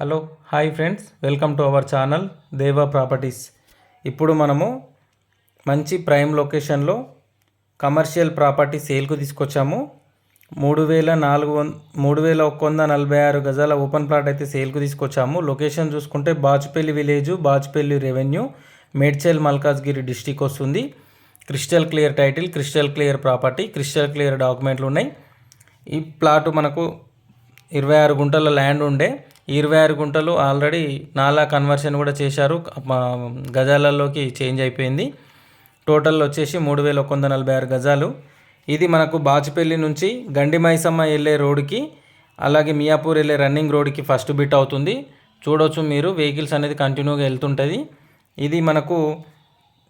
Hello hi friends. Welcome to our channel Deva properties. ఇప్పుడు మనము మంచి ప్రైమ్ లొకేషన్లో కమర్షియల్ ప్రాపర్టీ సేల్కు తీసుకొచ్చాము. మూడు వేల నాలుగు వం మూడు వేల ఒక్క వంద నలభై ఆరు గజాల ఓపెన్ ప్లాట్ అయితే సేల్కు తీసుకొచ్చాము. లొకేషన్ చూసుకుంటే Bachupally village Bachupally revenue Medchal Malkajgiri district వస్తుంది. Crystal clear title crystal clear property crystal clear డాక్యుమెంట్లు ఉన్నాయి. ఈ ప్లాట్ మనకు ఇరవై ఆరు గుంటల ల్యాండ్ ఉండే. ఇరవై ఆరు గుంటలు ఆల్రెడీ నాలా కన్వర్షన్ కూడా చేశారు. గజాలలోకి చేంజ్ అయిపోయింది. టోటల్ వచ్చేసి మూడు వేల ఒక వంద నలభై ఆరు గజాలు. ఇది మనకు బాచిపల్లి నుంచి గండి మైసమ్మ వెళ్ళే రోడ్డుకి అలాగే మియాపూర్ వెళ్ళే రన్నింగ్ రోడ్డుకి ఫస్ట్ బిట్ అవుతుంది. చూడవచ్చు మీరు వెహికల్స్ అనేది కంటిన్యూగా వెళ్తుంటుంది. ఇది మనకు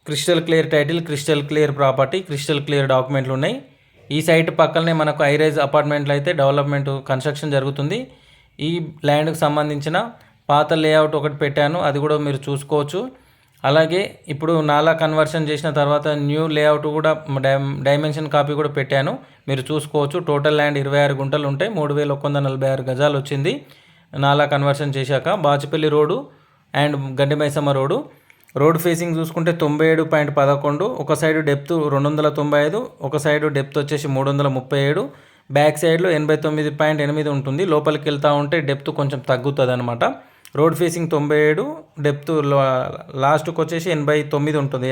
crystal clear title crystal clear property crystal clear డాక్యుమెంట్లు ఉన్నాయి. ఈ సైట్ పక్కనే మనకు ఐరైజ్ అపార్ట్మెంట్లు అయితే డెవలప్మెంట్ కన్స్ట్రక్షన్ జరుగుతుంది. ఈ ల్యాండ్కి సంబంధించిన పాత లేఅవుట్ ఒకటి పెట్టాను. అది కూడా మీరు చూసుకోవచ్చు. అలాగే ఇప్పుడు నాలా కన్వర్షన్ చేసిన తర్వాత న్యూ లేఅవుట్ కూడా డైమెన్షన్ కాపీ కూడా పెట్టాను. మీరు చూసుకోవచ్చు. టోటల్ ల్యాండ్ ఇరవై ఆరు గుంటలు ఉంటాయి. మూడు వేల ఒక వంద నలభై ఆరు గజాలు వచ్చింది నాలా కన్వర్షన్ చేశాక. Bachupally road and Gaddimaisamma road. Road facing చూసుకుంటే తొంభై ఏడు పాయింట్ పదకొండు. ఒక సైడ్ డెప్త్ రెండు వందల తొంభై ఐదు. ఒక సైడ్ డెప్త్ వచ్చేసి మూడు వందల ముప్పై ఏడు. బ్యాక్ సైడ్లో ఎనభై తొమ్మిది పాయింట్ ఎనిమిది ఉంటుంది. లోపలికి వెళ్తూ ఉంటే డెప్త్ కొంచెం తగ్గుతుంది అనమాట రోడ్ ఫేసింగ్ తొంభై ఏడు డెప్త్ లాస్ట్కి వచ్చేసి ఎనభై తొమ్మిది ఉంటుంది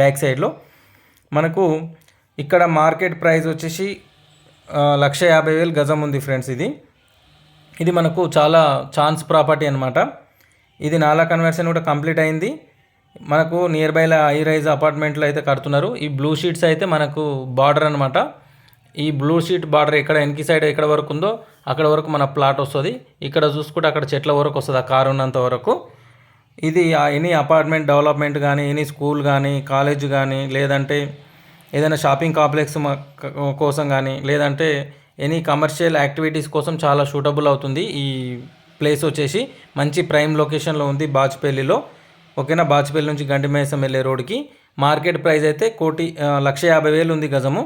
బ్యాక్ సైడ్లో. మనకు ఇక్కడ మార్కెట్ ప్రైస్ వచ్చేసి లక్ష యాభై వేలు గజం ఉంది ఫ్రెండ్స్ ఇది. ఇది మనకు చాలా ఛాన్స్ ప్రాపర్టీ అనమాట ఇది నాలా కన్వర్షన్ కూడా కంప్లీట్ అయింది. మనకు నియర్ బైలో హై రైజ్ అపార్ట్మెంట్లో అయితే కడుతున్నారు. ఈ బ్లూ షీట్స్ అయితే మనకు బార్డర్ అనమాట ఈ బ్లూ షీట్ బార్డర్ ఎక్కడ వెనక సైడ్ ఎక్కడ వరకు ఉందో అక్కడ వరకు మన ప్లాట్ వస్తుంది. ఇక్కడ చూసుకుంటే అక్కడ చెట్ల వరకు వస్తుంది ఆ కారు ఉన్నంత వరకు. ఇది ఎనీ అపార్ట్మెంట్ డెవలప్మెంట్ కానీ ఎనీ స్కూల్ కానీ కాలేజ్ కానీ లేదంటే ఏదైనా షాపింగ్ కాంప్లెక్స్ కోసం కానీ లేదంటే ఎనీ కమర్షియల్ యాక్టివిటీస్ కోసం చాలా సూటబుల్ అవుతుంది. ఈ ప్లేస్ వచ్చేసి మంచి ప్రైమ్ లొకేషన్లో ఉంది బాచ్పల్లిలో. ఓకేనా? బాచ్పల్లి నుంచి గంటిమేసం వెళ్ళే రోడ్కి మార్కెట్ ప్రైస్ అయితే కోటి లక్ష యాభై వేలు ఉంది గజము.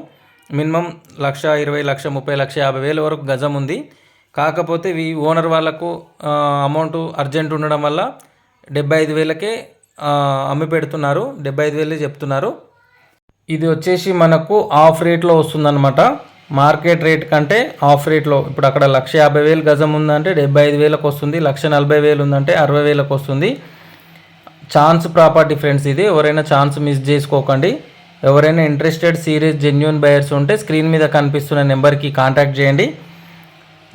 మినిమం లక్ష ఇరవై లక్ష ముప్పై లక్ష యాభై వేల వరకు గజం ఉంది. కాకపోతే ఈ ఓనర్ వాళ్ళకు అమౌంట్ అర్జెంట్ ఉండడం వల్ల డెబ్బై ఐదు వేలకే అమ్మి పెడుతున్నారు. డెబ్బై ఐదు వేలే చెప్తున్నారు. ఇది వచ్చేసి మనకు ఆఫ్ రేట్లో వస్తుందన్నమాట. మార్కెట్ రేట్ కంటే ఆఫ్ రేట్లో. ఇప్పుడు అక్కడ లక్ష యాభై వేలు గజం ఉందంటే డెబ్బై ఐదు వేలకు వస్తుంది. లక్ష నలభై వేలు ఉందంటే అరవై వేలకు వస్తుంది. ఛాన్స్ ప్రాపర్టీ ఫ్రెండ్స్ ఇది ఎవరైనా ఛాన్స్ మిస్ చేసుకోకండి. ఎవరైనా ఇంట్రెస్టెడ్ సీరియస్ జెన్యున్ బయర్స్ ఉంటే స్క్రీన్ మీద కనిపిస్తున్న నెంబర్కి కాంటాక్ట్ చేయండి.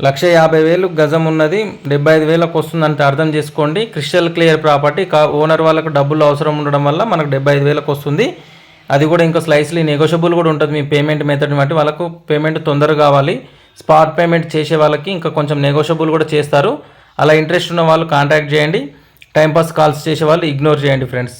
లక్ష యాభై వేలు గజం ఉన్నది డెబ్బై ఐదు వేలకు వస్తుందంటే అర్థం చేసుకోండి. క్రిస్టల్ క్లియర్ ప్రాపర్టీ కా ఓనర్ వాళ్ళకు డబ్బులు అవసరం ఉండడం వల్ల మనకు డెబ్బై ఐదు వేలకు వస్తుంది. అది కూడా ఇంకా స్లైస్లీ నెగోషియబుల్ కూడా ఉంటుంది మీ పేమెంట్ మెథడ్ బట్టి. వాళ్ళకు పేమెంట్ తొందరగా కావాలి. స్పాట్ పేమెంట్ చేసే వాళ్ళకి ఇంకా కొంచెం నెగోషియబుల్ కూడా చేస్తారు. అలా ఇంట్రెస్ట్ ఉన్న వాళ్ళు కాంటాక్ట్ చేయండి. టైంపాస్ కాల్స్ చేసే వాళ్ళు ఇగ్నోర్ చేయండి friends